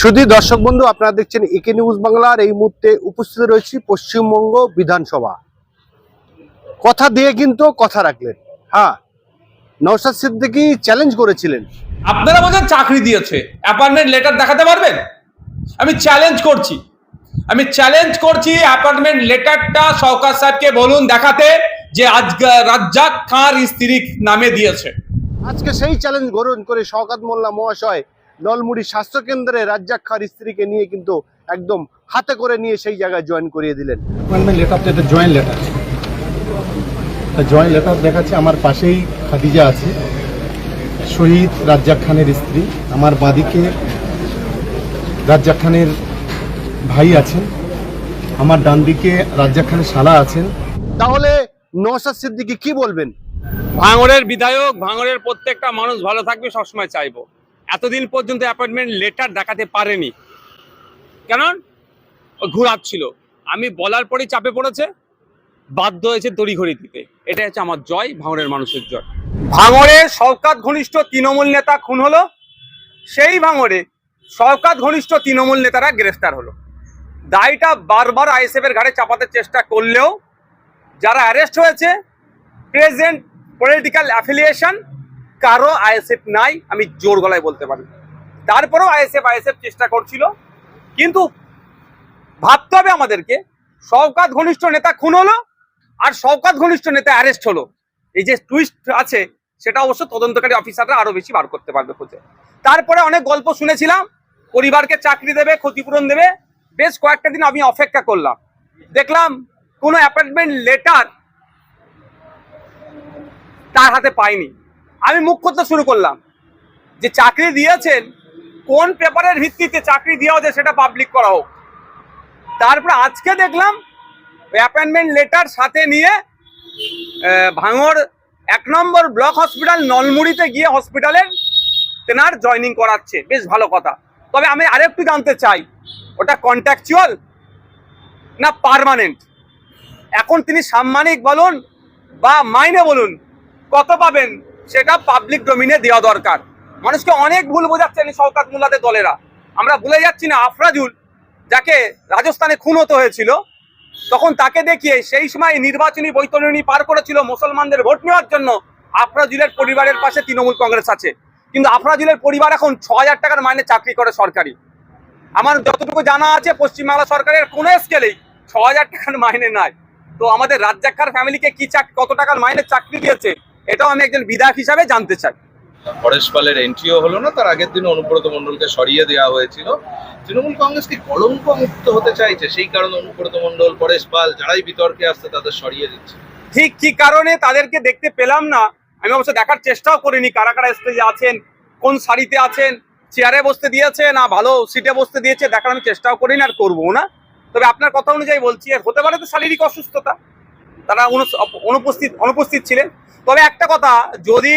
শুধু দর্শক বন্ধু আপনারা দেখছেন একে নিউজ বাংলার এই মুহূর্তে উপস্থিত রয়েছি পশ্চিমবঙ্গ বিধানসভা। কথা দিয়ে কিন্তু কথা রাখলেন। হ্যাঁ নওশাদ সিদ্দিকি চ্যালেঞ্জ করেছিলেন। আপনারা বোধহয় চাকরি দিয়েছে। অ্যাপার্টমেন্ট লেটার দেখাতে পারবেন? আমি চ্যালেঞ্জ করছি। আমি চ্যালেঞ্জ করছি অ্যাপার্টমেন্ট লেটারটা সরকার সাহেবকে বলুন দেখাতে যে আজ রাজ্জাক খাঁর স্ত্রী নামে দিয়েছে। আজকে সেই চ্যালেঞ্জ গ্রহণ করে শওকাত মোল্লা মহাশয় নলমুড়ি স্বাস্থ্য কেন্দ্রে রাজ্জাক খার স্ত্রীকে নিয়ে কিন্তু একদম হাতে করে নিয়ে সেই জায়গায় জয়েন করিয়ে দিলেন। লেটার জয়েন্ট লেটার দেখাচ্ছে আমার পাশেই খাদিজা আছে শহীদ রাজ্জাক খানের স্ত্রী। আমার বাদিকে রাজ্জাক খানের ভাই আছেন আমার ডান দিকে রাজ্জাক খানের শালা আছেন। তাহলে নওশাদ সিদ্দিকি কি বলবেন? ভাঙড়ের বিধায়ক ভাঙড়ের প্রত্যেকটা মানুষ ভালো থাকবে সবসময় চাইব। এতদিন পর্যন্ত অ্যাপয়েন্টমেন্ট লেটার দেখাতে পারেনি। কেন ঘুরাচ্ছিল। আমি বলার পরেই চাপে পড়েছে। বাধ্য হয়েছে তড়িঘড়ি দিতে। এটা হচ্ছে আমার জয় ভাঙড়ের মানুষের জয়। ভাঙড়ে শওকাত ঘনিষ্ঠ তৃণমূল নেতা খুন হলো। সেই ভাঙড়ে শওকাত ঘনিষ্ঠ তৃণমূল নেতারা গ্রেফতার হলো। দায়টা বারবার আইএসএফ এর ঘাড়ে চাপাতে চেষ্টা করলেও যারা অ্যারেস্ট হয়েছে, প্রেজেন্ট পলিটিক্যাল অ্যাফিলিয়েশন কারও আইএসএফ নাই, আমি জোর গলায় বলতে পারি। তারপরেও আইএসএফ আইএসএফ চেষ্টা করছিল। কিন্তু ভাবতে হবে আমাদেরকে, শওকাত ঘনিষ্ঠ নেতা খুন হলো আর শওকাত ঘনিষ্ঠ নেতা অ্যারেস্ট হলো। এই যে টুইস্ট আছে, সেটা অবশ্য তদন্তকারী অফিসাররা আরও বেশি বার করতে পারবে খুঁজে। তারপরে অনেক গল্প শুনেছিলাম, পরিবারকে চাকরি দেবে, ক্ষতিপূরণ দেবে। বেশ কয়েকটা দিন আমি অপেক্ষা করলাম। দেখলাম কোনো অ্যাপয়েন্টমেন্ট লেটার তার হাতে পাইনি। আমি মুখ করতে শুরু করলাম। যে চাকরি দিয়েছেন, কোন পেপারের ভিত্তিতে চাকরি দেওয়া হচ্ছে সেটা পাবলিক করা হোক। তারপর আজকে দেখলাম অ্যাপয়েন্টমেন্ট লেটার সাথে নিয়ে ভাঙড় এক নম্বর ব্লক হসপিটাল নলমুড়িতে গিয়ে হসপিটালের তেনার জয়নিং করাচ্ছে। বেশ ভালো কথা। তবে আমি আরেকটু জানতে চাই, ওটা কন্ট্যাকচুয়াল না পার্মানেন্ট এখন তিনি সাম্মানিক বলুন বা মাইনে বলুন, কত পাবেন? সেটা পাবলিক ডোমিনে দেওয়া দরকার। মানুষকে অনেক ভুল বোঝাচ্ছেন শওকাত মোল্লাদের দলেরা। আমরা ভুলে যাচ্ছি না, আফরাজুল, যাকে রাজস্থানে খুন হতে হয়েছিল, তখন তাকে দেখিয়ে সেই সময় নির্বাচনী বৈতরণী পার করেছিল মুসলমানদের ভোট নেওয়ার জন্য আফরাজুলের পরিবারের পাশে তৃণমূল কংগ্রেস আছে। কিন্তু আফরাজুলের পরিবার এখন ছ হাজার টাকার মাইনে চাকরি করে সরকারি। আমার যতটুকু জানা আছে, পশ্চিমবাংলা সরকারের কোনো স্কেলেই ছ হাজার টাকার মাইনে নাই। তো আমাদের রাজ্জাকার ফ্যামিলিকে কি চাক কত টাকার মাইনে চাকরি দিয়েছে? এটাও আমি একজন বিধায়ক হিসাবে জানতে চাই। পরেশ পালের এন্ট্রিও হলো না তার আগের দিন অনুব্রত মণ্ডলকে সরিয়ে দেওয়া হয়েছিল। তৃণমূল কংগ্রেস কি কলঙ্ক মুক্ত হতে চাইছে? সেই কারণে অনুব্রত মণ্ডল পরেশ পাল যারাই বিতর্কে আসছে তাদের সরিয়ে দিচ্ছে। ঠিক কি কারণে? তাদেরকে দেখতে পেলাম না। আমি অবশ্য দেখার চেষ্টাও করিনি কারা কারা স্টেজে আছেন কোন শাড়িতে আছেন চেয়ারে বসতে দিয়েছে না ভালো সিটে বসতে দিয়েছে দেখার আমি চেষ্টাও করিনি আর করব না। তবে আপনার কথা অনুযায়ী বলছি আর হতে পারে তো শারীরিক অসুস্থতা। তারা অনুপস্থিত অনুপস্থিত ছিলেন। তবে একটা কথা, যদি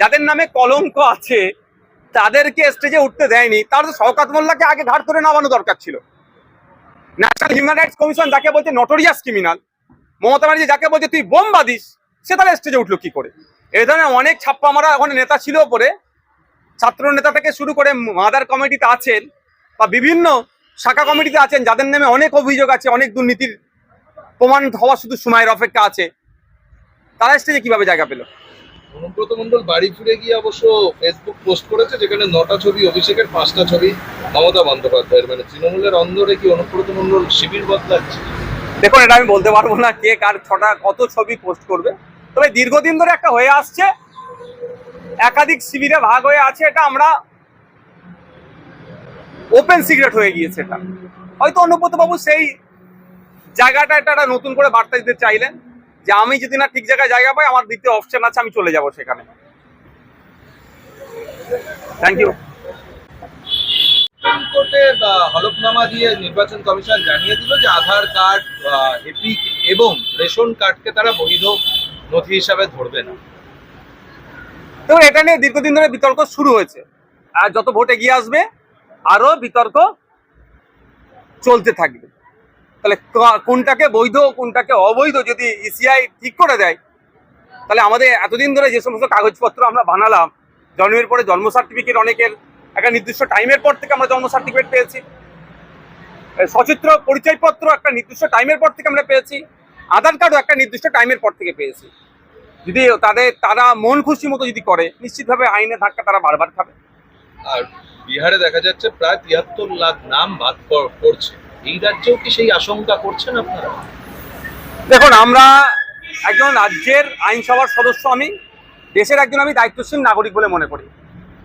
যাদের নামে কলঙ্ক আছে, তাদেরকে স্টেজে উঠতে দেয়নি, তাহলে তো শওকাত মোল্লাকে আগে ঘাট করে নামানো দরকার ছিল। ন্যাশনাল হিউম্যান রাইটস কমিশন যাকে বলছে নটোরিয়াস ক্রিমিনাল মমতা ব্যানার্জি যাকে বলছে তুই বোম বাদিস সে তাহলে স্টেজে উঠল কি করে? এই ধরনের অনেক ছাপ্পা মারা ওখানে নেতা ছিল ওপরে ছাত্র নেতা থেকে শুরু করে মাদার কমিটিতে আছেন, বা বিভিন্ন শাখা কমিটিতে আছেন, যাদের নামে অনেক অভিযোগ আছে, অনেক দুর্নীতির প্রমাণ হওয়া শুধু সময়ের অপেক্ষা আছে। তারা স্টেজে কীভাবে জায়গা পেল? অনুব্রত মণ্ডল বাড়ি ফিরে গিয়ে অবশ্য ফেসবুক পোস্ট করেছে যেখানে নটা ছবি অভিষেকের পাঁচটা ছবি মমতা বন্দ্যোপাধ্যায়ের। মানে তৃণমূলের অন্দরে কি অনুব্রত মণ্ডল শিবির বদলাচ্ছে? দেখুন এটা আমি বলতে পারব না কে কার ছটা কত ছবি পোস্ট করবে। তবে দীর্ঘদিন ধরে একটা হয়ে আসছে একাধিক শিবিরে ভাগ হয়ে আছে এটা আমরা ওপেন সিক্রেট হয়ে গিয়েছে এটা। হয়তো অনুব্রত বাবু সেই জায়গাটা এটা একটা নতুন করে বার্তা দিতে চাইলেন। যে আমি যদি না ঠিক জায়গায় জায়গা পাই আমার দ্বিতীয় অপশন আছে আমি চলে যাব সেখানে। থ্যাংক ইউ হলফনামা দিয়ে নির্বাচন কমিশন জানিয়ে দিল যে আধার কার্ড এপিক এবং রেশন কার্ডকে তারা বৈধ নথি হিসাবে ধরবে না। দেখুন এটা নিয়ে দীর্ঘদিন ধরে বিতর্ক শুরু হয়েছে। আর যত ভোট এগিয়ে আসবে আরও বিতর্ক চলতে থাকবে। তাহলে কোনটাকে বৈধ, কোনটাকে অবৈধ যদি ইসিআই ঠিক করে দেয়, তাহলে আমাদের এতদিন ধরে যে সমস্ত কাগজপত্র আমরা বানালাম, জন্মের পরে জন্ম সার্টিফিকেট অনেকের, একটা নির্দিষ্ট টাইমের পর থেকে আমরা জন্ম সার্টিফিকেট পেয়েছি। সচিত্র পরিচয়পত্র একটা নির্দিষ্ট টাইমের পর থেকে আমরা পেয়েছি। আধার কার্ডও একটা নির্দিষ্ট টাইমের পর থেকে পেয়েছি। যদি তাদের, তারা মন খুশি মতো যদি করে, নিশ্চিতভাবে আইনে ধাক্কা তারা বারবার খাবে। আর বিহারে দেখা যাচ্ছে প্রায় তিয়াত্তর লাখ নাম বাদ পড়ছে। এই রাজ্যেও কি সেই আশঙ্কা করছেন আপনারা? দেখুন, আমরা একজন রাজ্যের আইনসভার সদস্য আমি, দেশের একজন আমি দায়িত্বশীল নাগরিক বলে মনে করি।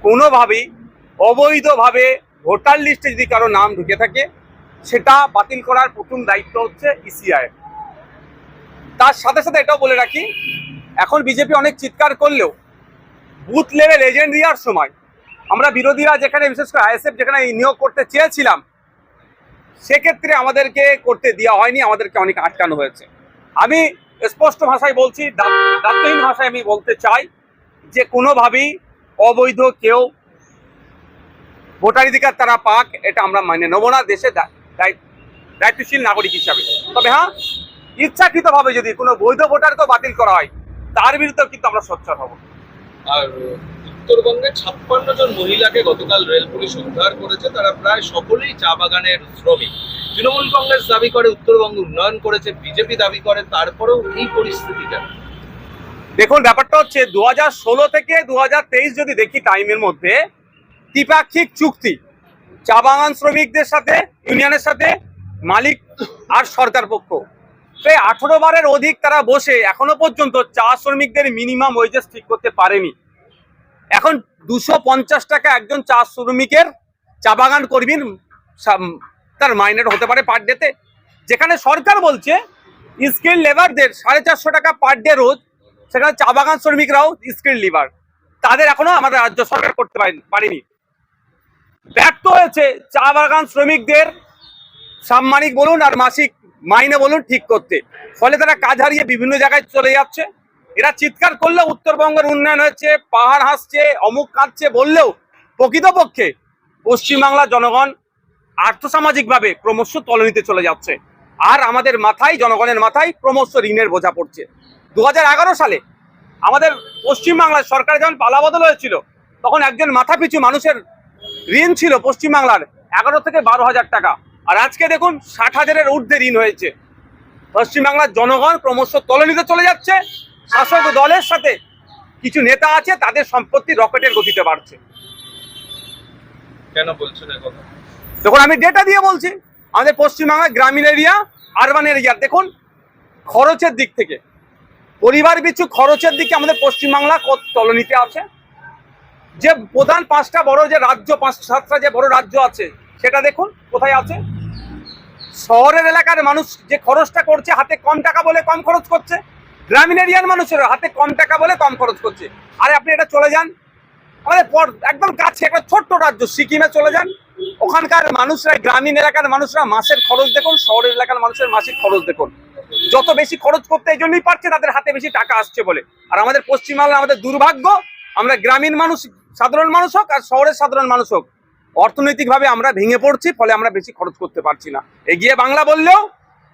কোনোভাবেই অবৈধভাবে ভোটার লিস্টে যদি কারও নাম ঢুকে থাকে, সেটা বাতিল করার প্রথম দায়িত্ব হচ্ছে ইসিআই তার সাথে সাথে এটাও বলে রাখি, এখন বিজেপি অনেক চিৎকার করলেও বুথ লেভেল এজেন্ট দেওয়ার সময় আমরা বিরোধীরা যেখানে, বিশেষ করে আইএসএফ যেখানে নিয়োগ করতে চেয়েছিলাম সেক্ষেত্রে আমাদেরকে করতে দেওয়া হয়নি, আমাদেরকে অনেক আটকানো হয়েছে। আমি স্পষ্ট ভাষায় বলছি দায়িত্বহীন ভাষায় আমি বলতে চাই যে কোনোভাবেই অবৈধ কেউ ভোটাধিকার তারা পাক, এটা আমরা মানে নেব না, দেশে দায়িত্বশীল নাগরিক হিসাবে। তবে হ্যাঁ ইচ্ছাকৃতভাবে যদি কোনো বৈধ ভোটারকেও বাতিল করা হয়, তার বিরুদ্ধেও কিন্তু আমরা সোচ্চার হব। আর উত্তরবঙ্গে ছাপ্পান্ন জন মহিলাকে গতকাল রেল পুলিশ উদ্ধার করেছে। তারা প্রায় সকলেই চা বাগানের শ্রমিক। তৃণমূল কংগ্রেস দাবি করে উত্তরবঙ্গ উন্নয়ন করেছে, বিজেপি দাবি করে, তারপরেও এই পরিস্থিতি কেন? দেখুন, ব্যাপারটা হচ্ছে দু থেকে দুহাজার তেইশ যদি দেখি টাইমের মধ্যে, দ্বিপাক্ষিক চুক্তি, চা বাগান শ্রমিকদের সাথে, ইউনিয়নের সাথে, মালিক আর সরকার পক্ষ। প্রায় আঠেরো বারের অধিক তারা বসে এখনও পর্যন্ত চা শ্রমিকদের মিনিমাম ওয়েজেস ঠিক করতে পারেনি। এখন দুশো পঞ্চাশ টাকা একজন চা শ্রমিকের চা বাগান কর্মীর তার মাইনের হতে পারে পার ডেতে যেখানে সরকার বলছে স্কিল লেবারদের সাড়ে চারশো টাকা পার ডে রোজ, সেখানে চা বাগান শ্রমিকরাও স্কিল লিভার তাদের এখনও আমাদের রাজ্য সরকার করতে পারেনি। ব্যর্থ হয়েছে চা বাগান শ্রমিকদের সাম্মানিক বলুন আর মাসিক মাইনে বলুন ঠিক করতে। ফলে তারা কাজ হারিয়ে বিভিন্ন জায়গায় চলে যাচ্ছে। এরা চিৎকার করলেও উত্তরবঙ্গের উন্নয়ন হয়েছে, পাহাড় হাসছে, অমুক কাঁদছে বললেও প্রকৃতপক্ষে পশ্চিমবাংলার জনগণ আর্থসামাজিকভাবে ক্রমশ তলনিতে চলে যাচ্ছে। আর আমাদের মাথায়, জনগণের মাথায় ক্রমশ ঋণের বোঝা পড়ছে। দু হাজার এগারো সালে আমাদের পশ্চিমবাংলার সরকার যখন পালাবদল হয়েছিল, তখন একজন মাথা পিছু মানুষের ঋণ ছিল পশ্চিমবাংলার এগারো থেকে বারো হাজার টাকা। আর আজকে দেখুন, ষাট হাজারের ঊর্ধ্বে ঋণ হয়েছে। পশ্চিমবাংলার জনগণ ক্রমশ তলনিতে চলে যাচ্ছে শাসক দলের সাথে কিছু নেতা আছে তাদের সম্পত্তি রকেটের গতিতে বাড়ছে। কেন বলছেন কথা? দেখুন আমি ডেটা দিয়ে বলছি আমাদের পশ্চিমবাংলার গ্রামীণ এরিয়া আরবান এরিয়া দেখুন খরচের দিক থেকে। পরিবার পিছু খরচের দিকে আমাদের পশ্চিমবাংলা কত তলনিতে আছে। যে প্রধান পাঁচটা বড় যে রাজ্য পাঁচ সাতটা যে বড় রাজ্য আছে সেটা দেখুন কোথায় আছে? শহরের এলাকার মানুষ যে খরচটা করছে হাতে কম টাকা বলে কম খরচ করছে। গ্রামীণ এরিয়ার মানুষের হাতে কম টাকা বলে কম খরচ করছে। আরে আপনি এটা চলে যান। আমাদের একদম কাছে, একটা ছোট্ট রাজ্য, সিকিমে চলে যান। ওখানকার মানুষরা গ্রামীণ এলাকার মানুষরা মাসের খরচ দেখুন, শহরের এলাকার মানুষের মাসিক খরচ দেখুন। যত বেশি খরচ করতে এই জন্যই পারছে, তাদের হাতে বেশি টাকা আসছে বলে। আর আমাদের পশ্চিমবাংলা আমাদের দুর্ভাগ্য, আমরা গ্রামীণ মানুষ, সাধারণ মানুষ হোক আর শহরের সাধারণ মানুষ হোক। অর্থনৈতিকভাবে আমরা ভেঙে পড়ছি, ফলে আমরা বেশি খরচ করতে পারছি না। এগিয়ে বাংলা বললেও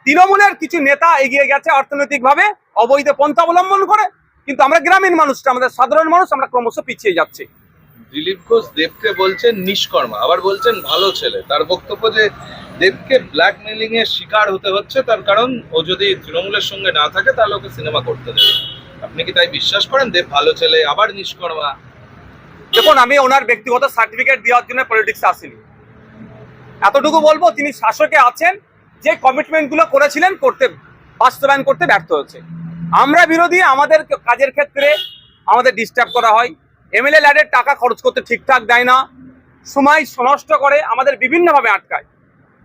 তৃণমূলের কিছু নেতা এগিয়ে গেছে অর্থনৈতিকভাবে অবৈধ পন্থা অবলম্বন করে কিন্তু আমরা গ্রামীণ মানুষটা আমাদের সাধারণ মানুষ আমরা ক্রমশ পিছিয়ে যাচ্ছি। দিলীপ ঘোষ দেবকে বলছেন নিষ্কর্মা আবার বলছেন ভালো ছেলে। তার বক্তব্য যে দেবকে ব্ল্যাকমেলিং এর শিকার হতে হচ্ছে তার কারণ ও যদি তৃণমূলের সঙ্গে না থাকে তাহলে ওকে সিনেমা করতে দেবে। আপনি কি তাই বিশ্বাস করেন? দেব ভালো ছেলে আবার নিষ্কর্মা। দেখুন আমি ওনার ব্যক্তিগত সার্টিফিকেট দেওয়ার জন্য পলিটিক্স আসিনি। এতটুকু বলব তিনি শাসকে আছেন যে কমিটমেন্টগুলো করেছিলেন করতে, বাস্তবায়ন করতে ব্যর্থ হচ্ছে আমরা বিরোধী, আমাদের কাজের ক্ষেত্রে আমাদের ডিস্টার্ব করা হয়। এমএলএ ল্যাডের টাকা খরচ করতে ঠিকঠাক দেয় না। সময় নষ্ট করে, আমাদের বিভিন্নভাবে আটকায়।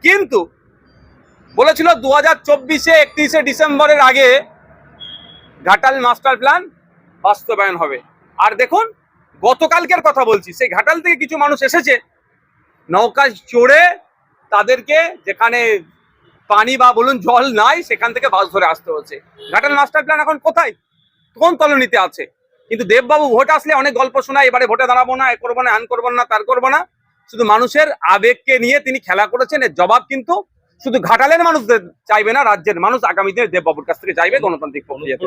কিন্তু বলেছিল দু হাজার চব্বিশে একত্রিশে ডিসেম্বরের আগে ঘাটাল মাস্টার প্ল্যান বাস্তবায়ন হবে। আর দেখুন, গতকালকের কথা বলছি, সেই ঘাটাল থেকে কিছু মানুষ এসেছে। নৌকা চড়ে তাদেরকে যেখানে পানি বা বলুন জল নাই, সেখান থেকে বাস ধরে আসতে হচ্ছে। ঘাটাল মাস্টার প্ল্যান এখন কোথায়? কোন তলনিতে আছে? কিন্তু দেববাবু ভোট আসলে অনেক গল্প শোনায়, এবারে ভোটে দাঁড়াবো না, এ করব না হ্যান করব না, তার করব না। শুধু মানুষের আবেগকে নিয়ে তিনি খেলা করেছেন, এর জবাব কিন্তু শুধু ঘাটালের মানুষদের চাইবে না, রাজ্যের মানুষ আগামী দিনে দেববাবুর কাছ থেকে চাইবে গণতান্ত্রিক প্রক্রিয়াতে।